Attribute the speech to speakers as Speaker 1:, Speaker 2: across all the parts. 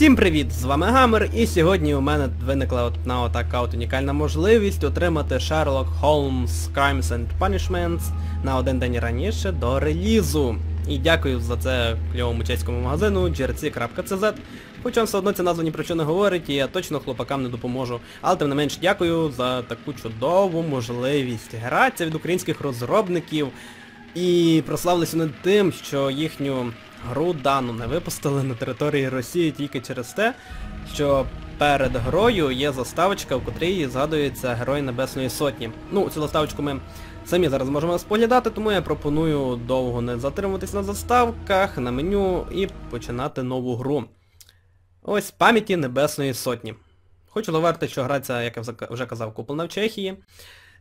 Speaker 1: Всім привіт! З вами Гамер і сьогодні у мене виникла одна отака от унікальна можливість отримати Sherlock Holmes Crimes and Punishments на один день раніше до релізу. І дякую за це кльовому чеському магазину grc.cz. Хоча все одно ця назва ні про що не говорить, і я точно хлопакам не допоможу. Але тим не менш дякую за таку чудову можливість. Грація від українських розробників. І прославилися над тим, що їхню гру дану не випустили на території Росії тільки через те, що перед грою є заставочка, в котрій згадується Герой Небесної Сотні. Ну, цю заставочку ми самі зараз можемо споглядати, тому я пропоную довго не затримуватись на заставках, на меню і починати нову гру. Ось пам'яті Небесної Сотні. Хочу заверти, що гра ця, як я вже казав, куплена в Чехії.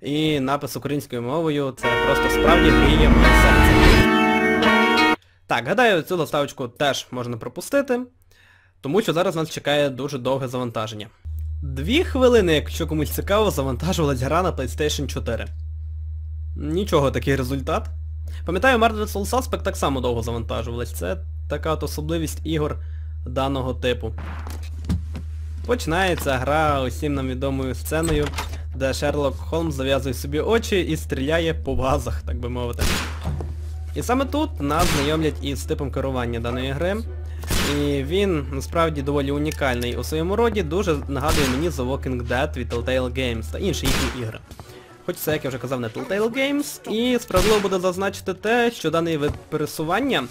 Speaker 1: І напис українською мовою це просто справді гріє моє серце. Так, гадаю, цю доставочку теж можна пропустити, тому що зараз нас чекає дуже довге завантаження. Дві хвилини, якщо комусь цікаво, завантажувалась гра на PlayStation 4. Нічого такий результат. Пам'ятаю, Murdered Soul Suspect так само довго завантажувалась. Це така от особливість ігор даного типу. Починається гра усім нам відомою сценою, де Шерлок Холмс зав'язує собі очі і стріляє по вазах, так би мовити. І саме тут нас знайомлять із типом керування даної гри. І він насправді доволі унікальний у своєму роді, дуже нагадує мені The Walking Dead від Telltale Games та інші їхні ігри. Хоч це, як я вже казав, не Telltale Games, і справедливо буде зазначити те, що даний вид пересування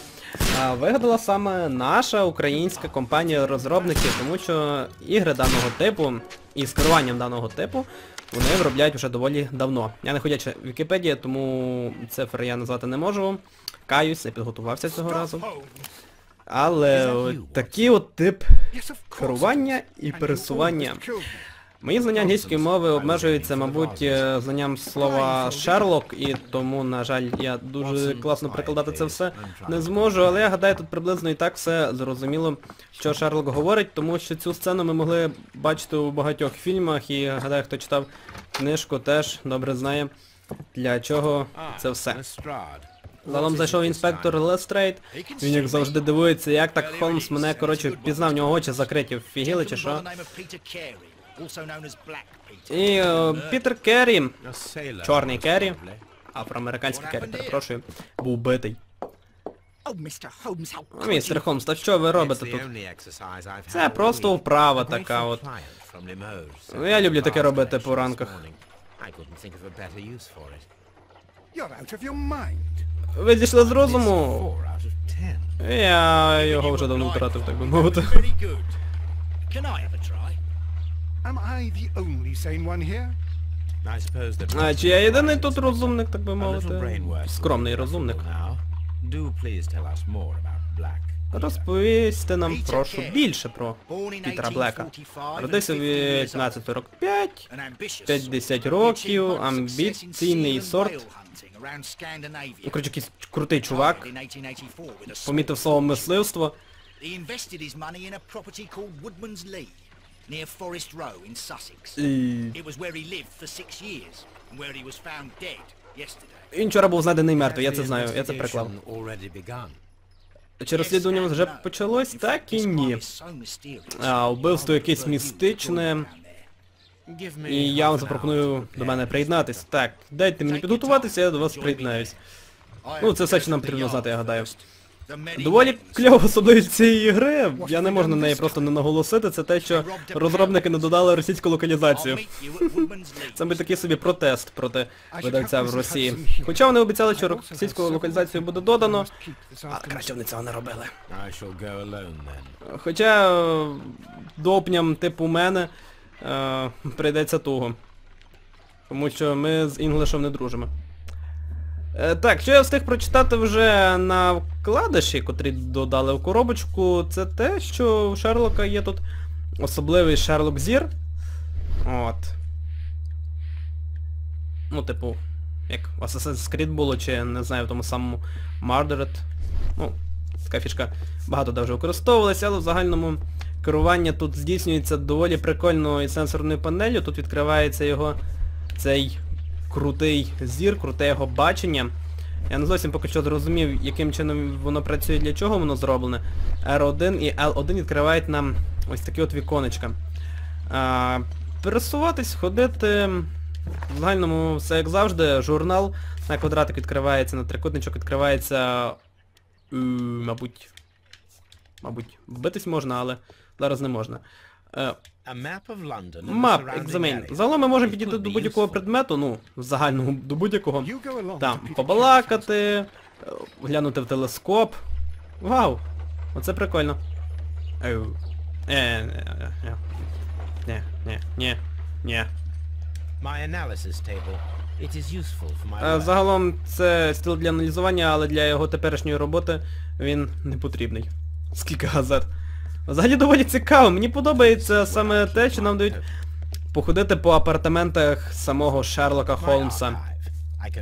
Speaker 1: вигадала саме наша українська компанія розробників, тому що ігри даного типу і з керуванням даного типу вони виробляють вже доволі давно. Я не ходяча Вікіпедія, тому цифри я назвати не можу. Каюсь, не підготувався цього разу. Але такий от тип керування і пересування. Мої знання англійської мови обмежуються, мабуть, е, знанням слова Шерлок, і тому, на жаль, я дуже класно прикладати це все не зможу, але я гадаю, тут приблизно і так все зрозуміло, що Шерлок говорить, тому що цю сцену ми могли бачити у багатьох фільмах, і гадаю, хто читав книжку, теж добре знає, для чого це все. Загалом зайшов інспектор Лестрейд, він як завжди дивується, як так Холмс мене, коротше, впізнав, в нього очі закриті, вфігіли чи що. І Пітер Керрі, чорний Керрі, афроамериканський Керрі, перепрошую, був битий. Містер Холмс, та що ви робите тут? Це просто вправа така от. Ну, Я люблю таке робити по ранках. Ви зійшли з розуму? Я його вже давно втратив, так би мовити. А чи я єдиний тут розумник, так би мовити? Скромний розумник. Розповісти нам, прошу, більше про Пітера Блека. Родився в 1845, 50 років, амбіційний сорт. Ну, коротше, якийсь крутий чувак. Помітив слово мисливство.
Speaker 2: Near Forest Row in Sussex.
Speaker 1: І...
Speaker 2: It was where he lived for six years, and where he was found dead yesterday.
Speaker 1: Він вчора був знайдений мертвий, я це знаю, я це приклав. Чи розслідування вже почалось? Так і ні. А, вбивство якесь містичне. І я вам запропоную до мене приєднатись. Так, дайте мені підготуватися, я до вас приєднаюсь. Ну, це все, що нам потрібно знати, я гадаю. Доволі кльова особливість цієї гри, я не можу на неї просто не наголосити, це те, що розробники не додали російську локалізацію. Це би такий собі протест проти видавця в Росії. Хоча вони обіцяли, що російську локалізацію буде додано, а краще вони цього не робили. Хоча е, допням типу мене е, прийдеться туго. Тому що ми з інглишем не дружимо. Е, так, що я встиг прочитати вже на вкладиші, котрі додали в коробочку, це те, що у Шерлока є тут особливий Шерлок Зір. От. Ну, типу, як в Assassin's Creed було, чи не знаю, в тому самому Murdered. Ну, така фішка багато де вже використовувалася, але в загальному керування тут здійснюється доволі прикольною сенсорною панелью. Тут відкривається його цей крутий зір, круте його бачення. Я не зовсім поки що зрозумів, яким чином воно працює, для чого воно зроблене. R1 і L1 відкривають нам ось такі от віконечка. А, пересуватись, ходити. В загальному все як завжди, журнал на квадратик відкривається, на трикутничок відкривається. е, мабуть. Мабуть, вбитись можна, але зараз не можна. Мап, екзамен. Загалом ми можемо підійти до будь-якого предмету, ну, в загальному до будь-якого. Там, побалакати, глянути в телескоп. Вау! Оце прикольно. Е, е, е, е. Ні, ні, ні, ні.
Speaker 3: My analysis table. It is useful for my
Speaker 1: Е. Загалом це стіл для аналізування, але для його теперішньої роботи він не потрібний. Скільки газет. Взагалі доволі цікаво. Мені подобається саме те, що нам дають походити по апартаментах самого Шерлока Холмса.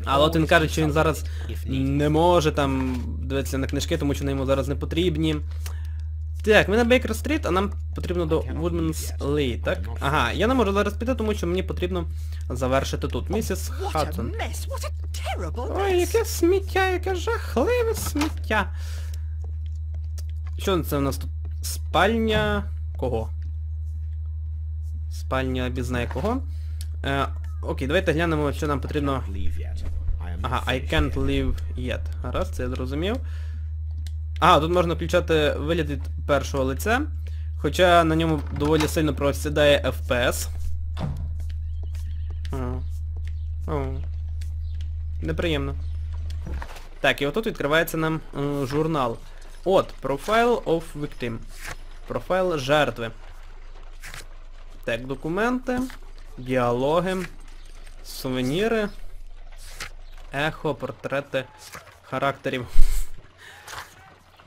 Speaker 1: Але от він каже, що він зараз не може там дивитися на книжки, тому що вони йому зараз не потрібні. Так, ми на Бейкер Стріт, а нам потрібно до Woodman's Lee, так? Ага, я не можу зараз піти, тому що мені потрібно завершити тут. Місіс
Speaker 4: terrible
Speaker 1: Ой, яке сміття, яке жахливе сміття. Що це у нас тут? Спальня... Кого? Спальня бізнає кого. Е, окей, давайте глянемо, що нам потрібно. Ага, I can't leave yet. Гаразд, це я зрозумів. Ага, тут можна включати вигляд від першого лиця. Хоча на ньому доволі сильно просідає FPS. О. О. Неприємно. Так, і отут відкривається нам е, журнал. От, Profile of Victim. Профайл жертви. Так, документи, діалоги, сувеніри, ехо, портрети характерів.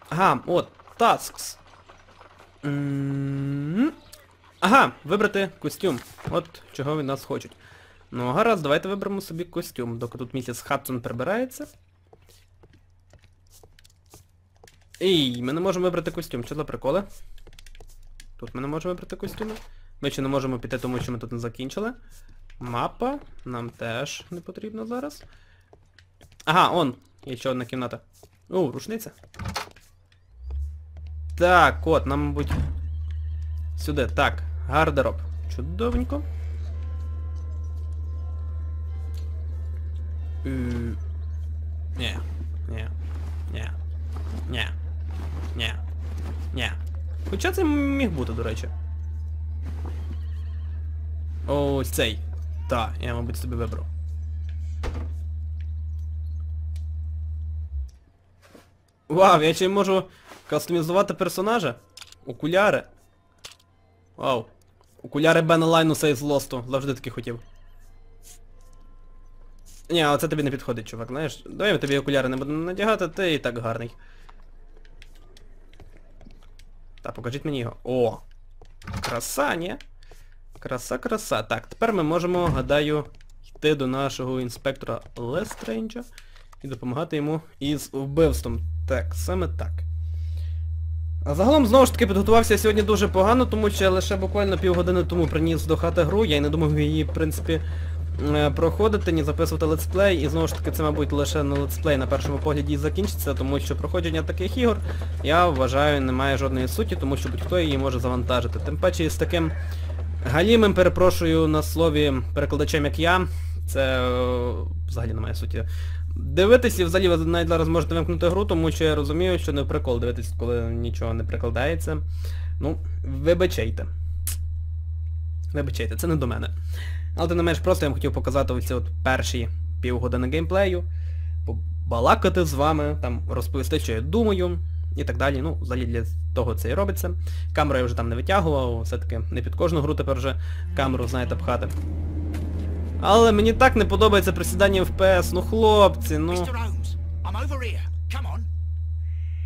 Speaker 1: Ага, от, tasks. Ага, вибрати костюм. От чого від нас хочуть. Ну, гаразд, давайте виберемо собі костюм, доки тут місіс Хадсон прибирається. Ій, ми не можемо вибрати костюм. Що за приколи? Тут ми не можемо вибрати костюми. Ми ще не можемо піти, тому що ми тут не закінчили. Мапа. Нам теж не потрібно зараз. Ага, он. Є ще одна кімната. О, рушниця. Так, от, нам, мабуть... Сюди. Так, гардероб. Чудовенько. Е, Ні. Ні. Ні. Ні. Ні. Ні. Хоча це міг бути, до речі. Ось цей. Так, я, мабуть, собі вибрав. Вау, я ще можу кастомізувати персонажа. Окуляри. Вау. Окуляри Бена Лайнуса із Лосту. Завжди таки хотів. Ні, але це тобі не підходить, чувак, знаєш. Давай ми тобі окуляри не будемо надягати, ти і так гарний. Так, покажіть мені його. О! Краса, ні? Краса, краса. Так, тепер ми можемо, гадаю, йти до нашого інспектора Лестрейнджа і допомагати йому із вбивством. Так, саме так. А загалом, знову ж таки, підготувався сьогодні дуже погано, тому що я лише буквально півгодини тому приніс до хати гру, я й не думав її, в принципі, проходити, ні записувати летсплей, і знову ж таки це, мабуть, лише на летсплей на першому погляді і закінчиться, тому що проходження таких ігор, я вважаю, не має жодної суті, тому що будь-хто її може завантажити. Тим паче із таким галімим, перепрошую на слові, перекладачем, як я, це е, взагалі немає суті. Дивитись і взагалі ви навіть зараз можете вимкнути гру, тому що я розумію, що не прикол дивитись, коли нічого не прикладається. Ну, вибачайте. Вибачайте, це не до мене. Але тим не менш, просто я вам хотів показати оці от перші півгодини геймплею, побалакати з вами, там розповісти, що я думаю, і так далі. Ну, взагалі для того це і робиться. Камеру я вже там не витягував, все-таки не під кожну гру тепер вже камеру, знаєте, пхати. Але мені так не подобається присідання FPS, ну хлопці, ну...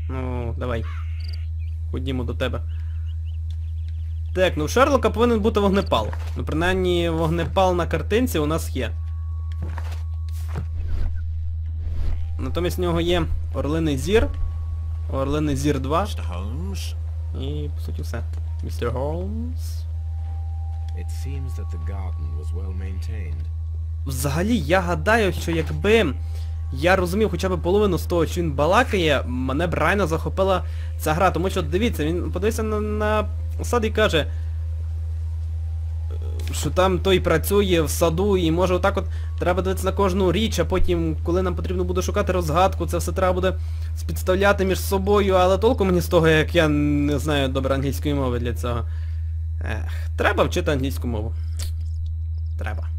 Speaker 1: Ну, давай. Ходімо до тебе. Так, ну у Шерлока повинен бути вогнепал. Ну, принаймні, вогнепал на картинці у нас є. Натомість в нього є Орлиний Зір, Орлиний Зір 2
Speaker 3: Mr.
Speaker 1: І, по суті, все. Містер Холмс.
Speaker 5: It seems that the garden was well maintained.
Speaker 1: Взагалі, я гадаю, що якби я розумів хоча б половину з того, що він балакає, мене б реально захопила ця гра. Тому що, дивіться, він подивився на, на Сад і каже, е, що там той працює в саду і може отак от треба дивитися на кожну річ, а потім, коли нам потрібно буде шукати розгадку, це все треба буде спідставляти між собою, але толку мені з того, як я не знаю добре англійської мови для цього. Ех, треба вчити англійську мову. Треба.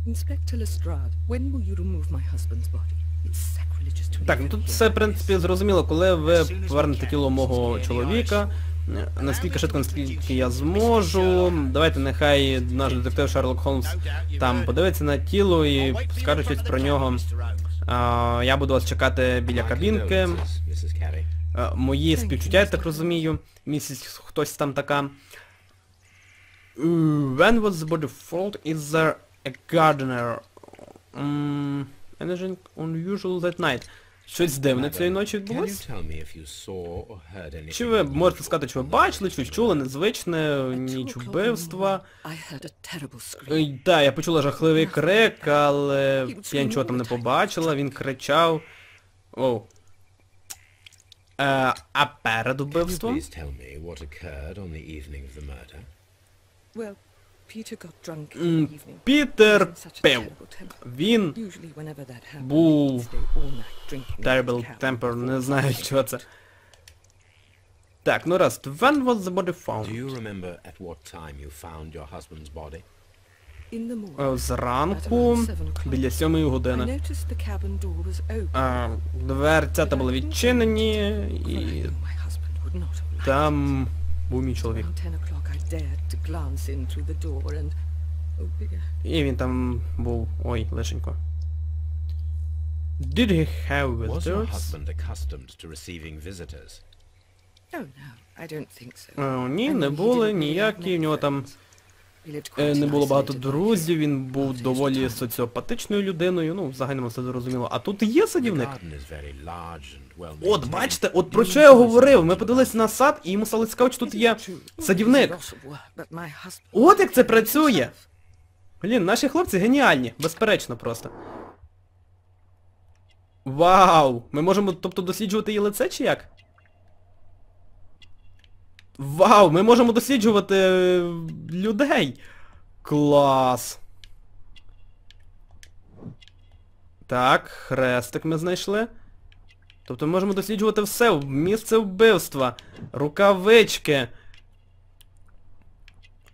Speaker 1: Так, ну тут все, в принципі, зрозуміло, коли ви повернете тіло мого чоловіка, наскільки швидко, наскільки я зможу. Давайте нехай наш детектив Шерлок Холмс там подивиться на тіло і скаже щось про нього. Я буду вас чекати біля кабінки. Мої співчуття, я так розумію. Місяць хтось там така. When was the body found? Is there a gardener? Mm, anything unusual that night? Щось дивне цієї ночі
Speaker 5: anything?
Speaker 1: Чи ви можете сказати, чи ви бачили, щось чули, незвичне, ніч вбивства? Ой, Так, я почула жахливий крик, але я нічого там не побачила, він кричав. Оу. Е, а перед убивством? Пітер пив. Він
Speaker 4: Usually whenever that happened,
Speaker 1: Був terrible temper, не знаю, що це. Так, ну раз, when was the body found?
Speaker 5: Do you remember at what time you found your husband's body?
Speaker 4: In the morning,
Speaker 1: Е, Зранку, біля сьомої години.
Speaker 4: noticed the cabin door was open.
Speaker 1: А, дверцята були відчинені, і
Speaker 4: knew my husband would not have liked
Speaker 1: там був мій чоловік.
Speaker 4: Around 10 o'clock I dared to glance in through the door and... Oh dear.
Speaker 1: І він там був, ой, лишенько. Did he have visitors?
Speaker 5: Was your husband accustomed to receiving visitors?
Speaker 4: Oh no, I don't think so.
Speaker 1: Е, Ні, не були ніякі, в нього там е, не було багато друзів, він був доволі соціопатичною людиною, ну, в загальному все зрозуміло. А тут є садівник. От, бачите, от про що я говорив. Ми подивилися на сад, і йому стало цікаво, чи тут є садівник. От як це працює. Блін, наші хлопці геніальні, безперечно просто. Вау! Ми можемо, тобто, досліджувати її лице чи як? Вау! Ми можемо досліджувати е, людей! Клас! Так, хрестик ми знайшли. Тобто ми можемо досліджувати все, місце вбивства, рукавички.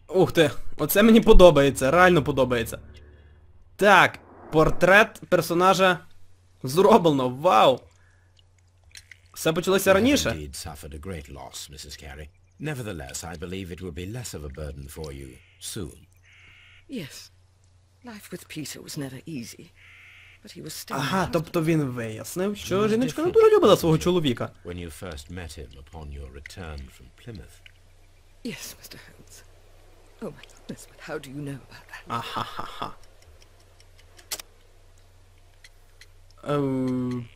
Speaker 1: Ух ти, оце мені подобається, реально подобається. Так, портрет персонажа зроблено, вау! Все почалося раніше.
Speaker 5: indeed suffered a great loss, Mrs. Carey. Nevertheless, I believe it will be less of a burden for you soon.
Speaker 4: Yes. Life with Peter was never easy. But he was still my
Speaker 1: Ага,
Speaker 4: husband.
Speaker 1: тобто він вияснив, що жіночка не дуже любила свого чоловіка.
Speaker 5: When you first met him upon your return from Plymouth.
Speaker 4: Yes, Mr. Holmes. Oh my goodness, but how do you know about that?
Speaker 1: Ахахаха. Um,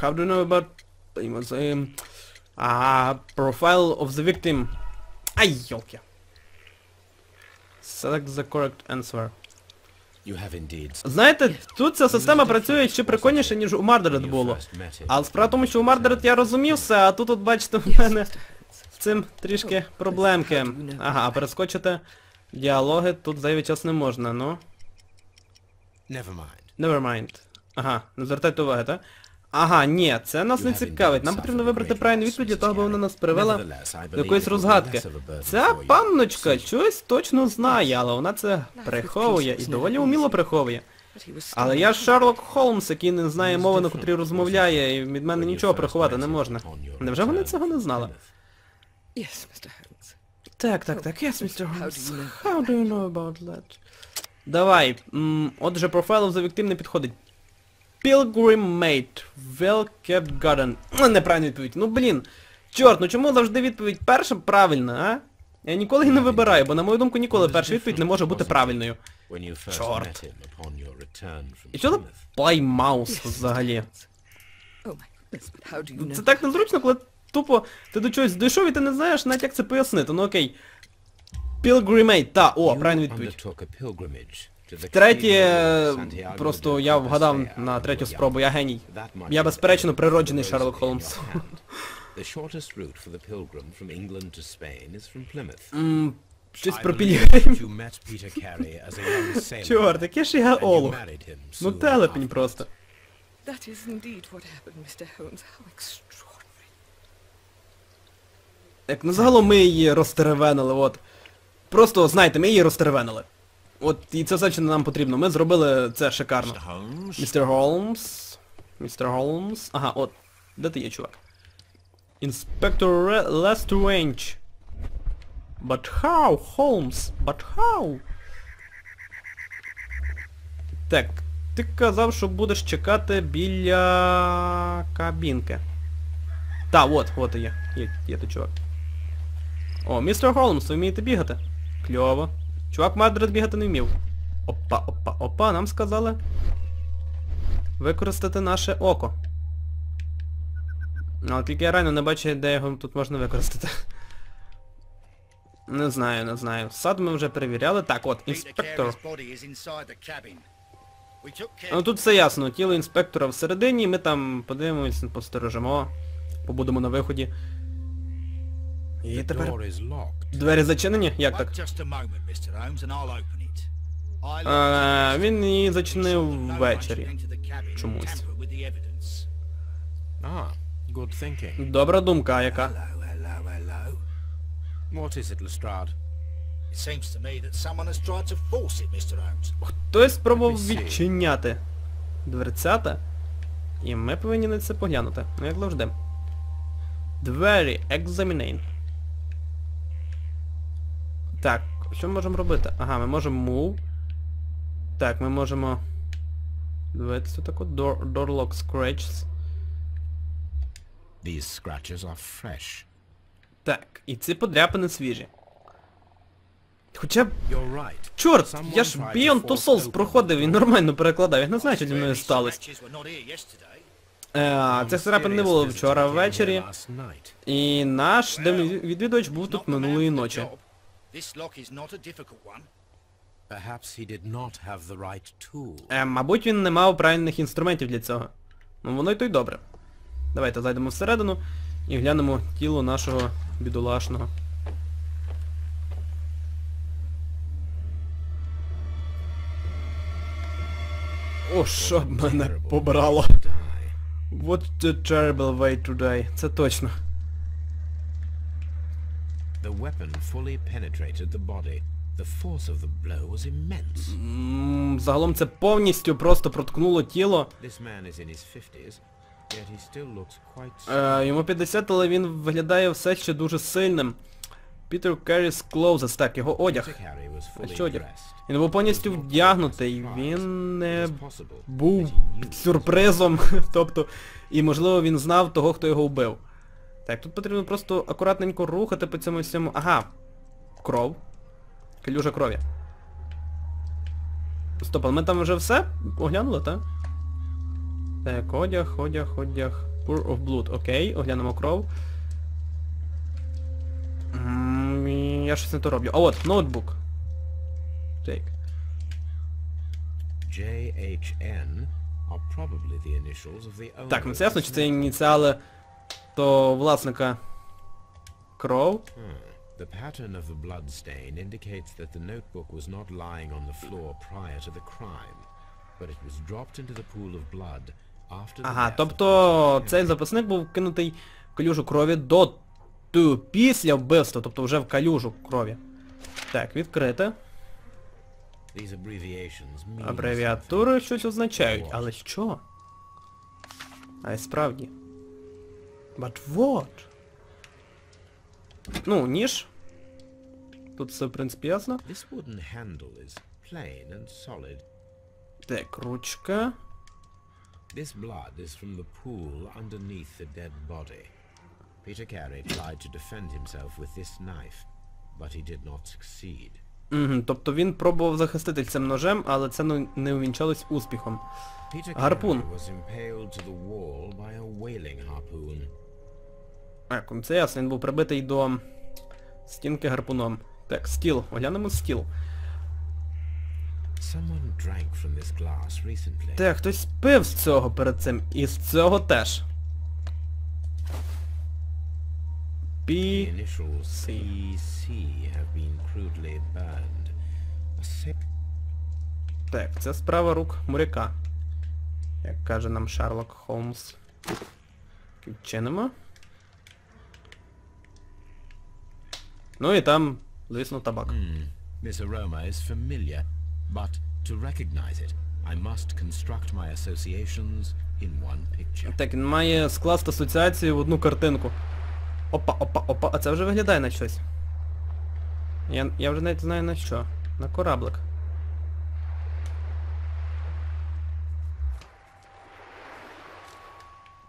Speaker 1: how do you know about famous um, uh, profile of the victim? Ай, ёлки. Select the correct answer.
Speaker 5: You have indeed
Speaker 1: Знаєте, тут ця система працює ще прикольніше, ніж у Мардерет було. Але справа тому, що у Мардерет я розумів все, а тут от бачите в мене з цим трішки проблемки. Ага, а перескочити діалоги тут зайвий час не можна, ну.
Speaker 5: Never mind.
Speaker 1: Never mind. Ага, не звертайте уваги, так? Ага, ні, це нас не цікавить. Нам потрібно вибрати правильну відповідь для того, аби вона нас привела до якоїсь розгадки. Ця панночка щось точно знає, але вона це приховує і доволі уміло приховує. Але я ж Шерлок Холмс, який не знає мови, на котрій розмовляє, і від мене нічого приховати не можна. Невже вони цього не знали? Так, так, так, yes, Mr. Holmes. How do you know about that? Давай, отже, профайл за victim не підходить. Pilgrim Mate. Well kept garden. Ну, Неправильна відповідь. Ну блін. Чорт, ну чому завжди відповідь перша правильна, а? Я ніколи її не вибираю, бо на мою думку ніколи перша відповідь не може бути правильною. Чорт. І
Speaker 5: Plymouth.
Speaker 1: плаймаус взагалі?
Speaker 4: Oh?
Speaker 1: Це так незручно, коли тупо ти до чогось дійшов і ти не знаєш навіть як це пояснити. Ну окей. Pilgrimate, та, о, правильна відповідь. Третє, просто я вгадав на третю спробу, я геній. Я безперечно природжений Шерлок Холмс.
Speaker 5: your hand. The shortest route for the pilgrim from England to Spain is from Plymouth.
Speaker 1: М, щось про пілігрим. Чорт, який ж я олух. Ну телепень
Speaker 5: afterwards.
Speaker 1: просто.
Speaker 4: That is indeed what happened, Mr. Holmes. How extraordinary.
Speaker 1: Як ну загалом ми її розтеревенили, от. Просто, знаєте, ми її розтеревенили. От і це все, що нам потрібно. Ми зробили це шикарно. Містер Холмс. Містер Холмс. Ага, от. Де ти є, чувак? Інспектор Лестрейндж. But how, Холмс? But how? Так, ти казав, що будеш чекати біля кабінки. Та, от, от і є. Є, є той чувак. О, містер Холмс, ви вмієте бігати? Кльово. Чувак Мадрид бігати не вмів. Опа, опа, опа, нам сказали використати наше око. Ну, Але тільки я реально не бачу, де його тут можна використати. Не знаю, не знаю. Сад ми вже перевіряли. Так, от, інспектор. Ну тут все ясно, тіло інспектора всередині, ми там подивимось, посторожимо, побудемо на виході. І
Speaker 5: The
Speaker 1: тепер...
Speaker 5: door is locked.
Speaker 1: Двері зачинені? Як так?
Speaker 2: just a moment, Mr. Holmes, and I'll open it. I
Speaker 1: Е,
Speaker 2: locked it.
Speaker 1: він її зачинив ввечері. Чомусь.
Speaker 5: Ah, good thinking.
Speaker 1: Добра думка, а яка?
Speaker 2: Hello, hello, hello.
Speaker 5: What is it, Lestrade?
Speaker 2: It seems to me that someone has tried to force it, Mr. Holmes.
Speaker 1: Хтось спробував відчиняти дверцята. І ми повинні на це поглянути. Ну як завжди. Двері, examine. Так, що ми можемо робити? Ага, ми можемо move. Так, ми можемо... Дивитися таку. Door, door lock scratches.
Speaker 5: These scratches are fresh.
Speaker 1: Так, і ці подряпини свіжі. Хоча б...
Speaker 5: Right.
Speaker 1: Чорт,
Speaker 5: Someone
Speaker 1: я ж Beyond Two Souls проходив,
Speaker 5: door.
Speaker 1: нормально перекладав, я не знаю, що зі мною сталося. Е, цих царапин не було вчора ввечері. І наш
Speaker 2: Well,
Speaker 1: відвідувач був тут минулої ночі.
Speaker 2: Job. This lock is not a difficult one.
Speaker 5: Perhaps he did not have the right tool.
Speaker 1: Е, мабуть, він не мав правильних інструментів для цього. Ну воно й то й добре. Давайте зайдемо всередину і глянемо тіло нашого бідолашного. О, що б мене побрало. What a terrible way to die. Це точно.
Speaker 5: The weapon fully penetrated the body. The force of the blow was immense.
Speaker 1: Загалом це повністю просто проткнуло тіло.
Speaker 5: This man is in his fifties, yet he still looks quite...
Speaker 1: Е, йому 50, але він виглядає все ще дуже сильним. Peter carries clothes, так, його одяг. А що одяг? Він був повністю вдягнутий, він не був сюрпризом, тобто, і можливо він знав того, хто його вбив. Так, тут потрібно просто акуратненько рухати по цьому всьому. Ага. Кров. Калюжа крові. Стоп, але ми там вже все оглянули, так? Так, одяг, одяг, одяг. Pour of blood, окей, оглянемо кров. Я щось не то роблю. А от, ноутбук. Так.
Speaker 5: JHN are probably the initials of the
Speaker 1: Так, ну це ясно, чи це ініціали то власника кров.
Speaker 5: Hmm. The pattern of the blood stain indicates that the notebook was not lying on the floor prior to the crime, but it was dropped into the pool of blood after the
Speaker 1: Ага, тобто цей записник був кинутий в калюжу крові до ту після вбивства, тобто вже в калюжу крові. Так, відкрите.
Speaker 5: These abbreviations mean
Speaker 1: Абревіатури щось означають, але що? А й справді. But what? Ну, ніж. Тут все, в принципі, ясно.
Speaker 5: This wooden handle is plain and solid.
Speaker 1: Так, ручка.
Speaker 5: This blood is from the pool underneath the dead body. Peter Carey tried to defend himself with this knife, but he did not succeed.
Speaker 1: Угу, тобто він пробував захистити цим ножем, але це ну- не увінчалось успіхом. Гарпун.
Speaker 5: Peter Carey was impaled to the wall by a whaling harpoon.
Speaker 1: Так, ну це ясно, він був прибитий до стінки гарпуном. Так, стіл. Оглянемо стіл. Так, хтось пив з цього перед цим. І з цього теж.
Speaker 5: Sa-
Speaker 1: Так, це справа рук моряка. Як каже нам Шерлок Холмс. Відчинимо. Ну і там, звісно, табак.
Speaker 5: This aroma is familiar, but to recognize it, I must construct my associations in one picture.
Speaker 1: Так, він має скласти асоціацію в одну картинку. Опа, опа, опа, а це вже виглядає на щось. Я, я вже навіть знаю на що. На кораблик.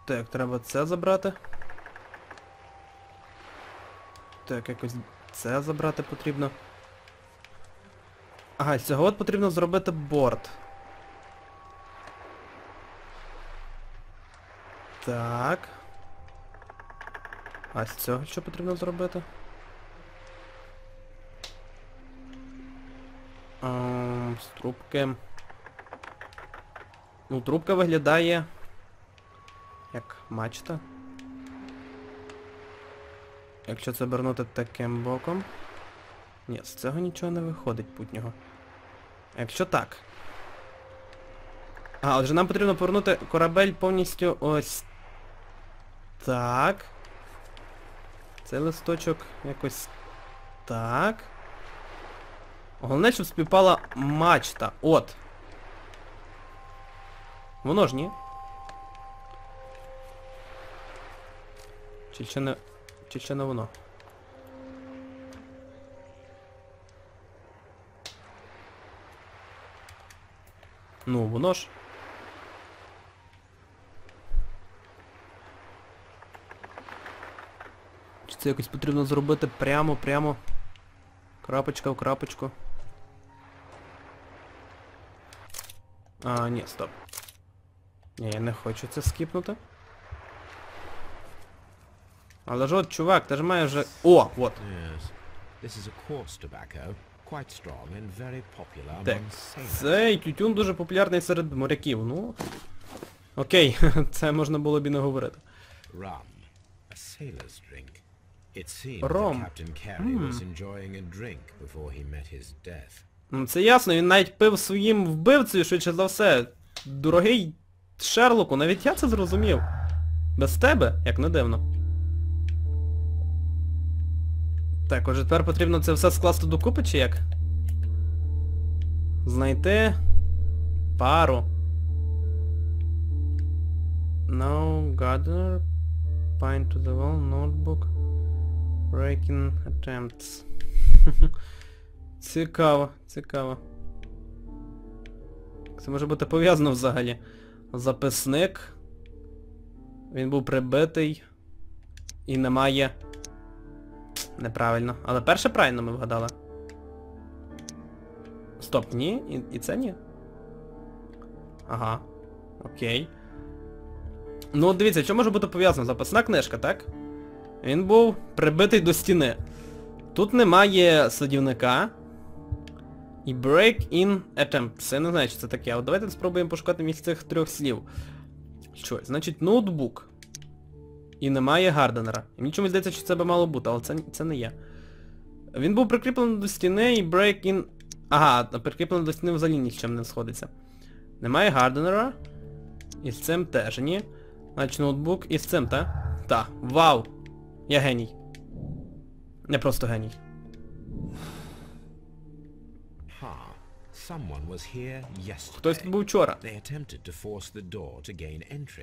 Speaker 1: Так, треба це забрати. Так, якось це забрати потрібно. Ага, з цього от потрібно зробити борт. Так. А з цього що потрібно зробити? Ем, з трубки. Ну, трубка виглядає... Як мачта. Якщо це обернути таким боком. Ні, з цього нічого не виходить путнього. Якщо так. А, отже нам потрібно повернути корабель повністю ось так. Цей листочок якось так. Головне, щоб співпала мачта. От. Воно ж ні. Чи ще не... Чи ще не воно? Ну, воно ж. Чи це якось потрібно зробити прямо, прямо. Крапочка в крапочку. А, ні, стоп. Ні, я не хочу це скіпнути. Але ж от, чувак, ти ж маєш вже... О, от. Так, цей тютюн дуже популярний серед моряків, ну... Окей, це можна було б і не говорити.
Speaker 5: His death.
Speaker 1: Ну це ясно, він навіть пив своїм вбивцею, швидше за все. Дорогий Шерлоку, навіть я це зрозумів. Без тебе, як не дивно. Так, отже тепер потрібно це все скласти докупи, чи як? Знайти пару. No gardener. Pine to the wall, notebook. Breaking attempts. Цікаво, цікаво. Це може бути пов'язано взагалі. Записник. Він був прибитий. І немає... Неправильно. Але перше правильно ми вгадали. Стоп, ні? І, і це ні? Ага. Окей. Ну дивіться, що може бути пов'язано? Записна книжка, так? Він був прибитий до стіни. Тут немає садівника. І break-in attempt. Я не знаю, що це таке. От давайте спробуємо пошукати між цих трьох слів. Що? Значить, ноутбук. І немає Гарденера. І мені чомусь здається, що це би мало бути, але це, це не є. Він був прикріплений до стіни і break-in... Ага, прикріплений до стіни взагалі ні з чим не сходиться. Немає Гарденера. І з цим теж ні. Значить ноутбук і з цим, та? Та. Вау! Я геній. Не просто геній. Хтось тут був вчора.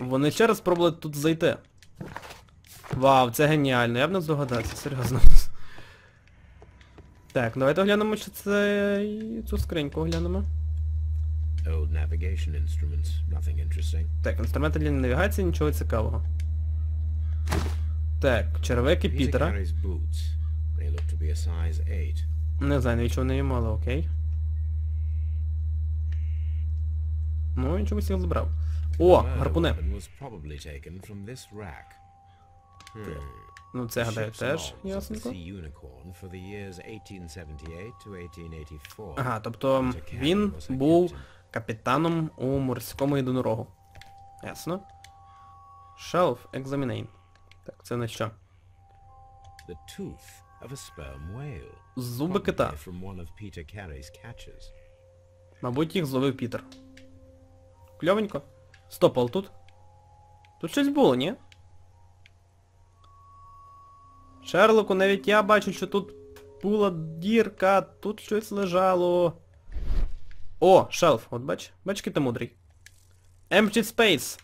Speaker 1: Вони ще раз спробували тут зайти. Вау, це геніально, я б не здогадався, серйозно. Так, давайте оглянемо, що це цю скриньку оглянемо.
Speaker 5: Old navigation instruments, nothing interesting.
Speaker 1: Так, інструменти для навігації, нічого цікавого. Так, червики Пітера.
Speaker 5: Carey's boots. They look to be a size 8.
Speaker 1: Не знаю, навіщо вони їм мали, окей. Ну, він чомусь їх забрав. О, гарпуни.
Speaker 5: Hmm.
Speaker 1: Ну це, гадаю, теж
Speaker 5: logs of the
Speaker 1: ясненько.
Speaker 5: Sea Unicorn for the years 1878 to 1884.
Speaker 1: Ага, тобто він був капітаном у морському єдинорогу. Ясно. Shelf Examine. Так, це на що? Зуби кита. Мабуть, їх зловив Пітер. Кльовенько. Стоп, але тут. Тут щось було, ні? Шерлоку, навіть я бачу, що тут була дірка, тут щось лежало. О, шелф, от бач, бач, який ти мудрий. Empty space.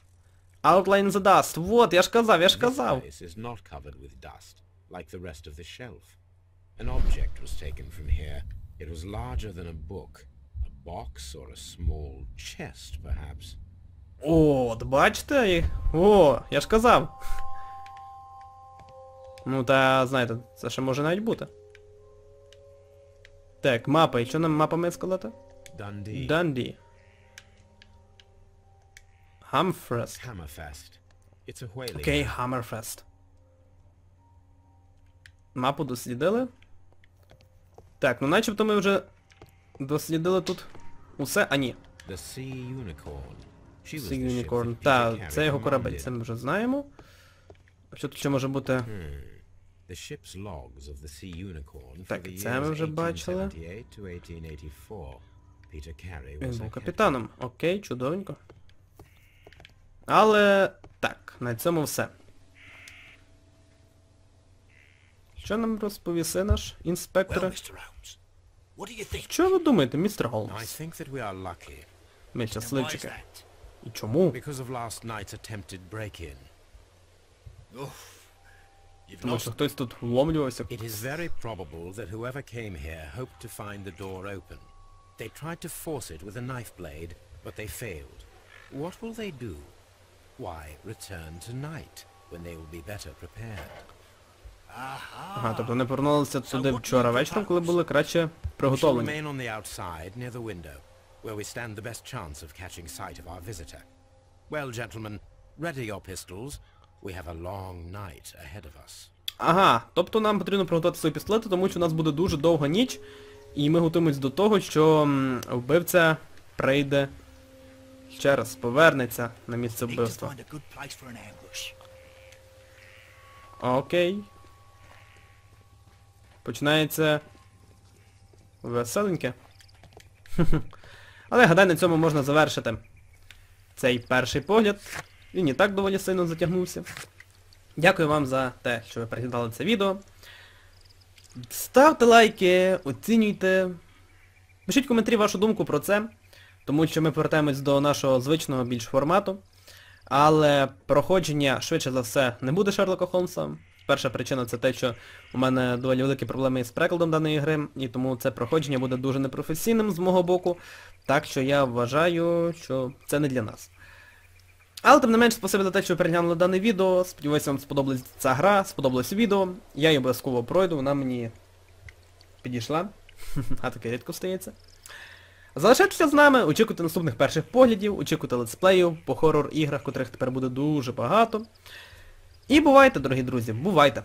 Speaker 1: Outline the dust. Вот, я ж казав, я ж казав.
Speaker 5: place is not covered with dust, like the rest of the shelf. An object was taken from here. It was larger than a book. A box or a small chest, perhaps.
Speaker 1: О, от бачите? О, я ж казав. Ну та, знаєте, це ще може навіть бути. Так, мапа. І що нам мапа має сказати?
Speaker 5: Dundee.
Speaker 1: Данді. Хамфрест. Окей, Хаммерфест. Мапу дослідили. Так, ну начебто ми вже дослідили тут усе. А ні.
Speaker 5: The Sea Unicorn.
Speaker 1: Sea Unicorn.
Speaker 5: that
Speaker 1: Та, це його корабель, це ми вже знаємо. А що тут ще може бути? Так, це ми вже бачили.
Speaker 5: 1878 to 1884. Peter Carey
Speaker 1: Він був капітаном. Окей, чудовенько. Але так, на цьому все. Що нам розповіси наш інспектор? Що ви думаєте, містер Голмс? Ми щасливчики. І чому?
Speaker 5: because of last night's attempted break-in.
Speaker 2: Oof. You've
Speaker 1: Тому що хтось тут вломлювався.
Speaker 5: It is very probable that whoever came here hoped to find the door open. They tried to force it with a knife blade, but they failed. What will they do? Why, return tonight, when they will be better prepared.
Speaker 1: Ага, тобто вони повернулися туди вчора вечором, коли були краще приготовлені.
Speaker 5: Where we stand the best chance of catching sight of our visitor. Well, gentlemen, ready your pistols. We have a long night ahead of us.
Speaker 1: Ага, тобто нам потрібно приготувати свої пістолети, тому що у нас буде дуже довга ніч, і ми готуємось до того, що вбивця прийде ще раз, повернеться на місце вбивства. Окей. Починається веселеньке. Але гадаю, на цьому можна завершити цей перший погляд. Він і так доволі сильно затягнувся. Дякую вам за те, що ви переглядали це відео. Ставте лайки, оцінюйте. Пишіть коментарі вашу думку про це, тому що ми повертаємось до нашого звичного більш формату. Але проходження, швидше за все, не буде Шерлока Холмса. Перша причина це те, що у мене доволі великі проблеми з перекладом даної гри, і тому це проходження буде дуже непрофесійним з мого боку. Так що я вважаю, що це не для нас. Але тим не менш, спасибі за те, що ви переглянули дане відео. Сподіваюся, вам сподобалась ця гра, сподобалось відео. Я її обов'язково пройду, вона мені підійшла. А таке рідко стається. Залишайтеся з нами, очікуйте наступних перших поглядів, очікуйте летсплеїв по хорор іграх, котрих тепер буде дуже багато. І бувайте, дорогі друзі, бувайте!